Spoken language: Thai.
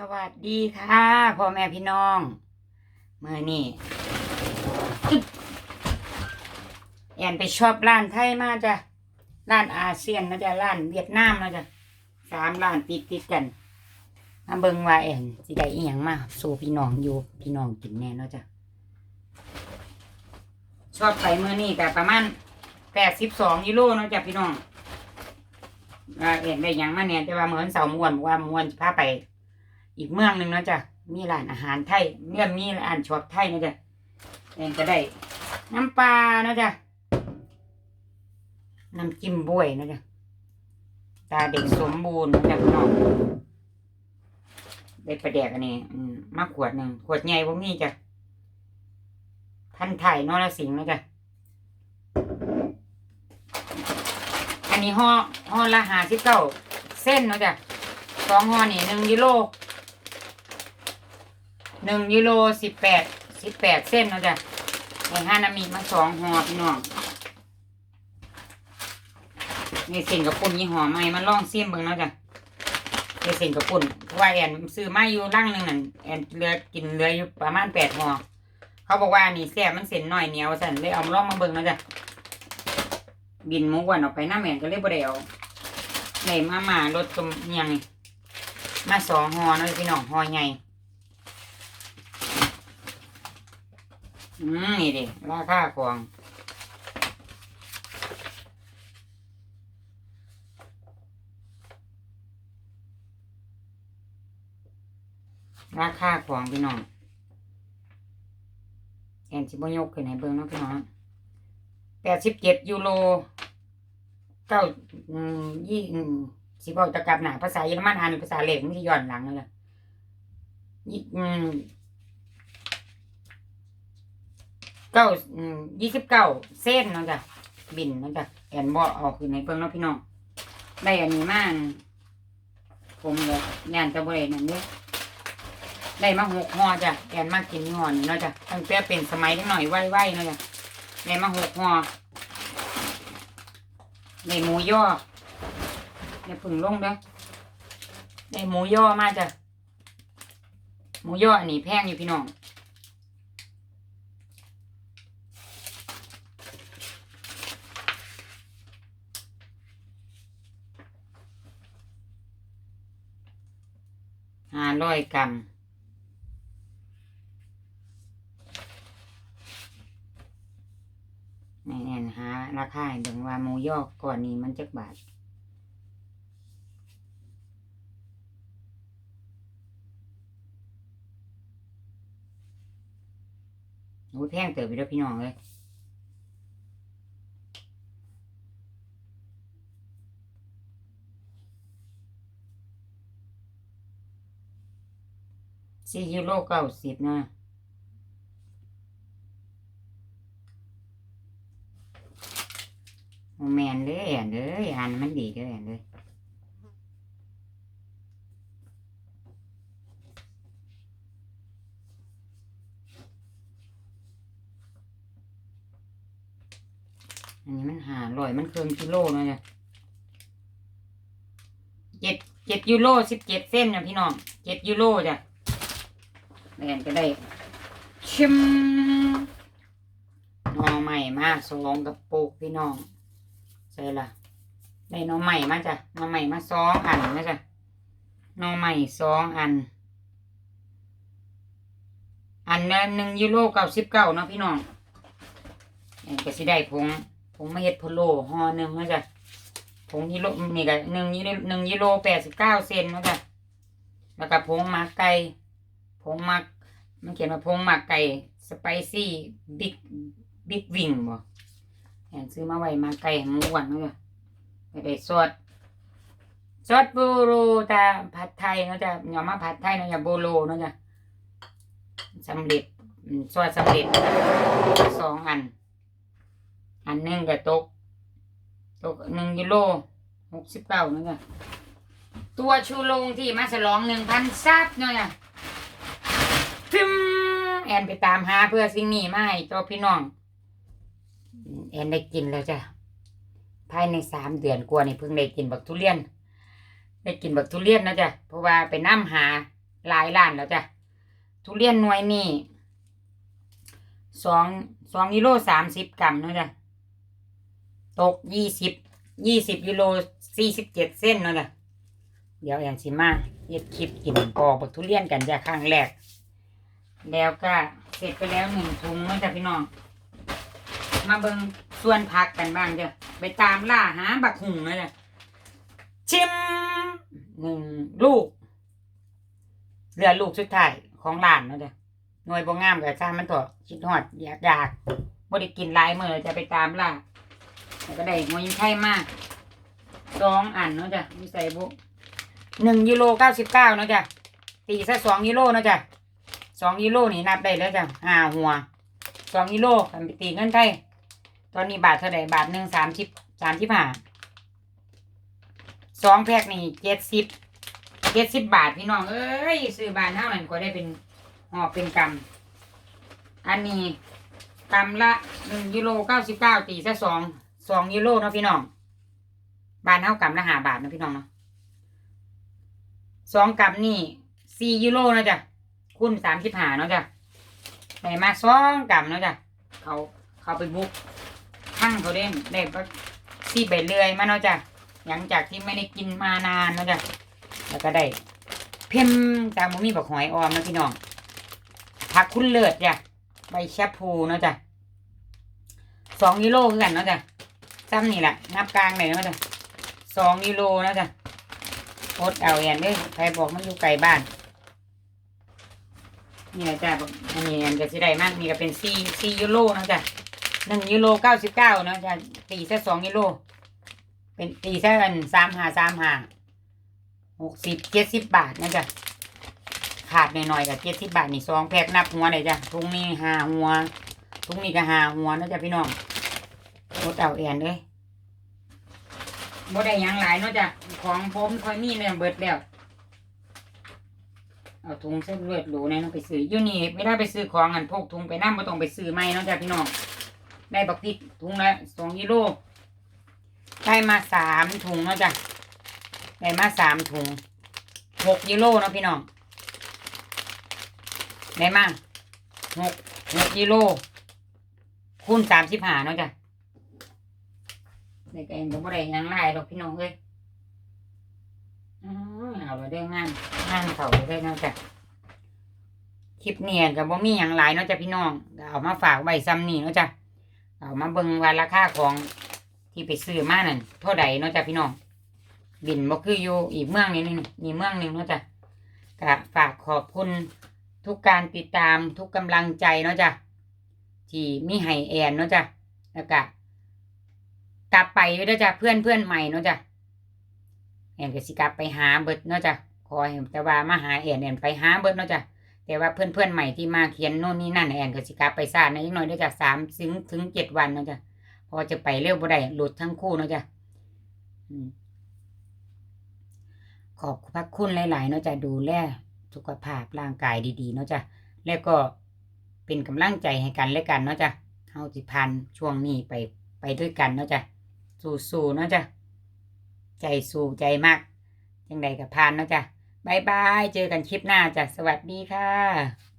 สวัสดีค่ะพ่อแม่พี่น้องเมื่อนี่อึ๊บแอนไปชอบร้านไทยมาจ้ะร้านอาเซียนนะจ๊ะร้านเวียดนามนะจ๊ะสามร้านติดติดกันมาเบิ่งว่าแอนสิได้อีหยังมาสู่พี่น้องอยู่พี่น้องกินแน่เนาะจ้ะชอบไปเมื่อนี่แต่ประมาณแปดสิบสองกิโลเนาะจ้ะพี่น้องว่าแอนได้ยังมาเนี่ยแต่ว่าเหมือนเสาร์มวนบอกว่าม้วนจะพาไป อีกเมืองหนึ่งนะจ้ะมีร้านอาหารไทยเมื่อมีร้านช็อปไทยนะจ้ะเองจะได้ น้ำปลานะจ้ะน้ำจิ้มบวยนะจ้ะตาเด็กสมบูรณ์นะจ้ะน้องได้ประแดกอันนี้มาขวดหนึ่งขวดใหญ่พวกนี้จ้ะพันไทยนอรสิงนะจ้ะอันนี้ห่อห่อละหาสิบเก้าเส้นนะจ้ะสองห่อนี่หนึ่งกิโล หนึ่งยูโรสิบแปดสิบแปดเส้นเนาะจ้ะในห้านามีมาสองห่อพี่น้องในเส้นกับปุ่นยี่ห้อใหม่มาลองเสียมเบิ่งเนาะจ้ะในเส้นกับปุ่นเพราะว่าแอนซื้อมาอยู่ร่างหนึ่งนั่นแอนเลือกินเลืออยู่ประมาณแปดห่อเขาบอกว่านี่แซ่บมันเส้นหน้อยเหนียวสั่นเลยเอามาลองมาเบิ่งเนาะจ้ะบินมูกวนออกไปหน้าแมนก็เลยบ่ได้เอาในมามารถตรงเนียงมาสองห่อนะพี่น้องห่อใหญ่ อืมนี่ดิราคาของราคาของพี่น้องแอนสิบยกขึ้นให้เบิ่งเนาะพี่น้องแปดสิบเจ็ดยูโรเก้าอืมยี่สิบอกตะกับหนาภาษาเยอรมันอ่านภาษาเหล็กมันที่ย้อนหลังเลยยี่อืม เก้าอืมยี่สิบเก้าเส้นเนาะจ้ะบินเนาะจ้ะแอนบอออกคือในเพิ่งเนาะพี่น้องได้อันนี้มาอันผมเลยแน่นจะบริเวณนี้ได้มาหกห่อจ้ะแอนมากินห่อนี่เนาะจ้ะตั้งแต่เป็นสมัยนิดหน่อยไหวๆเนาะจ้ะได้มาหกห่อได้หมูย่อได้ผึ่งลงเด้อได้หมูย่อมาจ้ะหมูย่ออันนี้แพงอยู่พี่น้อง ห้าร้อยกรัมแน่นๆหาราคาหนึ่งว่าหมูยอกก่อนนี้มันจักบาทโอ้แพงเติบไปแล้วพี่น้องเลย สี่ยูโรเก้าสิบนะโมแมนเลยอะเลยอ่านมันดีเลยอะเลยอันนี้มันหาลอยมันเคืองกิโลเนาะเนี่ยเจ็ดเจ็ดยูโรสิบเจ็ดเส้นนะพี่น้องเจ็ดยูโรจ้ะ แม่นก็ได้ชิมหน่อใหม่มาสองกระปุกพี่น้องใช่ละได้หน่อใหม่มาจ้ะหน่อใหม่มาสองอันนะจ้ะหน่อใหม่สองอัน อันละหนึ่งยูโรเก้าสิบเก้าเนาะพี่น้องแอนก็สิได้ผงผงมะเฮ็ดพะโล้ห่อหนึ่งนะจ้ะผงยูโรนี่ก็หนึ่งยูโรหนึ่งยูโรแปดสิบเก้าเซนนะจ้ะแล้วก็ผงมาไก่ ผงหมัก มันเขียนว่าผงหมักไก่สไปซี่บิ๊กบิ๊กวิงบ่แอนซื้อมาไว้มาไก่หมูหวานเนาะไปได้ซอสซอสโบโรตาผัดไทยเนาะจ้ะอย่ามาผัดไทยเนาะจ้ะโบโลเนาะจ้ะสำเร็จอืมซอสสำเร็จสองอัน อันหนึ่งก็ตกตกหนึ่งกิโลหกสิบเก้าเนาะจ้ะตัวชูโรงที่มาฉลองหนึ่งพันซับเนาะจ้ะ พิมแอนไปตามหาเพื่อสิ่งนี้มาให้เจ้าพี่น้อง แอนได้กินแล้วจ้ะภายในสามเดือนกว่านี่เพิ่งได้กินบักทุเรียน ได้กินบักทุเรียนนะจ้ะเพราะว่าไปน้ำหาหลายล้านแล้วจ้ะทุเรียนหน่วยนี่สองสองกิโลสามสิบกรัมนะจ้ะตกยี่สิบยี่สิบกิโลสี่สิบเจ็ดเส้นนะจ้ะเดี๋ยวแอย่างสิมาเฮ็ดคลิปกินปอกบักทุเรียนกันจ้ะครั้งแรก แล้วก็เสร็จไปแล้วหนึ่งถุงเนาะจ้ะพี่น้อง มาเบิ่งส่วนผักกันบ้างเจ้ะไปตามล่าหาบักหุงนะจ้ะชิมหนึ่งลูกเหลือลูกสุดท้ายของร้านนะจ้ะหน่วยบ่งามกับจ้ามันเถอะคิดฮอดอยากอยากบ่ได้กินหลายมื้อจะไปตามล่าแล้วก็ได้หัวยิงไข่มากสองอันเนาะจ้ะมีใส่บุหนึ่งยูโรเก้าสิบเก้าเนาะจ้ะตีซะสองยูโรเนาะจ้ะ สองยูโรนี่นับได้แล้วจ้ะห้าหัวสองยูโรกันไปตีเงินไทยตอนนี้บาทเท่าไหร่บาทหนึ่งสามสิบสามสิบห้าสองแพ็คนี่เจ็ดสิบเจ็ดสิบบาทพี่น้องเอ้ยซื้อบานเท่านั้นก็ได้เป็นหอบเป็นกำอันนี้กำละหนึ่งยูโรเก้าสิบเก้าตีซะสองสองยูโรเนาะพี่น้องบานเท่ากำละห้าบาทนะพี่น้องเนาะสองกำนี่สี่ยูโรนะจ้ะ คูณสามสิบห้าเนาะจ้ะได้มาสองกำเนาะจ้ะเขาเขาไปบุกทั้งเขาเด่นได้ก็สี่ใบเลื่อยมาเนาะจ้ะหลังจากที่ไม่ได้กินมานานเนาะจ้ะแล้วก็ได้เพิ่มตามมุมีบักหอยออมเนาะพี่น้องผักคุณเลิศจ้ะใบแชพูเนาะจ้ะสองกิโลคือกันเนาะจ้ะซ้ำนี่แหละนับกลางเลยเนาะจ้ะสองกิโลเนาะจ้ะโคตรเอาแอนเด้อใครบอกมันอยู่ไกลบ้าน นี่แหละจ้ะอกอันนี้อันจะสิได้มากนี่ก็เป็นสี่สี่ยูโรนะจ้ะหนึ่งยูโรเก้าสิบเก้านะจ้ะตีซะสองยูโรเป็นตีซะอันสามหาสามหาหกสิบเจ็ดสิบบาทนะจ้ะขาดหน่อยๆกับเจ็ดสิบบาทนี่สองแพ็คนับหัวเลยจ้ะทุงนี้หาหัวทุงนี้ก็หาหัวนะจ้ะพี่น้องรถเอาแอนเลยบ่ได้ยังหลายเนาะจ้ะของผมคอยมีเนี่ยเบิดแล้ว เอาถุงเส้นเลือดหรูเนี่ยน้องไปซื้อยูนี่ไม่ได้ไปซื้อของอันพกถุงไปนั่งไม่ต้องไปซื้อไม่เนาะจ้ะพี่น้องได้บักพริกถุงละสองกิโลได้มาสามถุงเนาะจ้ะได้มาสามถุงหกกิโลเนาะพี่น้องได้มาหกหกกิโลคูณสามสิบห้าเนาะจ้ะได้แกงก็บ่ได้ยังหลายดอกพี่น้องเอ้ย ไปได้งานงานเขาได้เนาะจ้ะคลิปเนียนกับบ่มีหยังหลายเนาะจ้ะพี่น้องเอามาฝากไว้ซ้ำนี่เนาะจ้ะเอามาเบิ่งว่าราคาของที่ไปซื้อมานั่นเท่าใดเนาะจ้ะพี่น้องบินบ่คืออยู่อีกเมืองนึงนี่นี่เมืองหนึงเนาะจ้ะก็ฝากขอบคุณทุกการติดตามทุกกำลังใจเนาะจ้ะที่มีให้แอนเนาะจ้ะแล้วก็กลับไปด้อจ้ะเพื่อนเพื่อนใหม่เนาะจ้ะ แอนก็สิกลับไปหาเบิดเนาะจ้ะขอให้แต่ว่ามาหาแอนแอนไปหาเบิดเนาะจ้ะแต่ว่าเพื่อนเพื่อนใหม่ที่มาเขียนโน่นนี่นั่นแอนก็สิกลับไปซ่าในอีกหน่อยเด้อจ้ะสามถึงถึงเจ็ดวันเนาะจ้ะพอจะไปเร็วบ่ได้หลุดทั้งคู่เนาะจ้ะอืมขอบพระคุณหลายๆเนาะจะดูแลสุขภาพร่างกายดีๆเนาะจ้ะแล้วก็เป็นกำลังใจให้กันและกันเนาะจ้ะเฮาสิผ่านช่วงนี้ไปไปด้วยกันเนาะจ้ะสู้ๆเนาะจ้ะ ใจสู้ใจมากยังไงกับผ่านเนาะจ้ะบายบาย เจอกันคลิปหน้าจ้ะ สวัสดีค่ะ